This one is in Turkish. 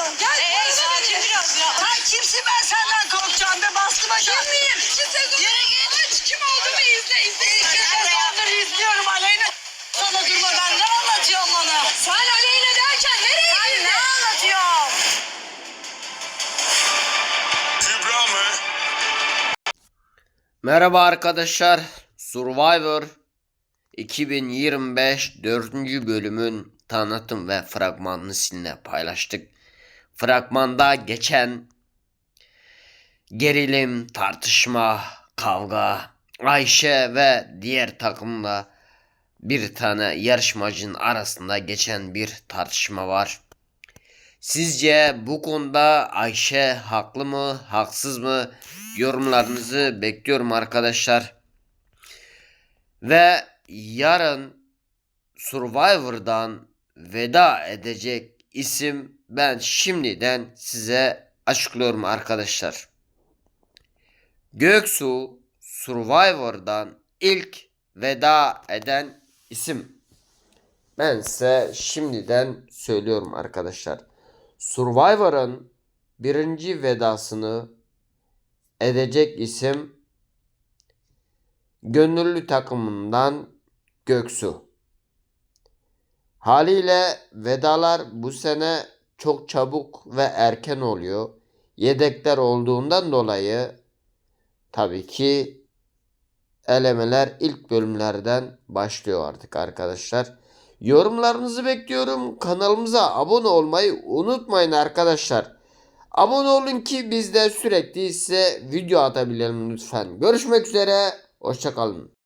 bana. Gel. Ee, sakin biraz ya. Sen kimsin ben senden korkacağım be bastım aşağı. Kim miyim? İki sezon. Yere git. Kim olduğumu izle izle. İki sezondur izliyorum Aleyna. Sana durmadan ne anlatıyorsun bana? Sen Aleyna derken nereye girdin? ne anlatıyorsun? Kübra mı? Merhaba arkadaşlar. Survivor 2025 4. bölümün tanıtım ve fragmanını sizinle paylaştık. Fragmanda geçen gerilim, tartışma, kavga, Ayşe ve diğer takımla bir tane yarışmacının arasında geçen bir tartışma var. Sizce bu konuda Ayşe haklı mı, haksız mı? Yorumlarınızı bekliyorum arkadaşlar. Ve yarın Survivor'dan veda edecek isim ben şimdiden size açıklıyorum arkadaşlar. Göksu Survivor'dan ilk veda eden isim. Ben size şimdiden söylüyorum arkadaşlar. Survivor'ın birinci vedasını edecek isim gönüllü takımından Göksu. Haliyle vedalar bu sene çok çabuk ve erken oluyor. Yedekler olduğundan dolayı tabii ki elemeler ilk bölümlerden başlıyor artık arkadaşlar. Yorumlarınızı bekliyorum. Kanalımıza abone olmayı unutmayın arkadaşlar. Abone olun ki biz de sürekli size video atabilelim lütfen. Görüşmek üzere. Hoşçakalın.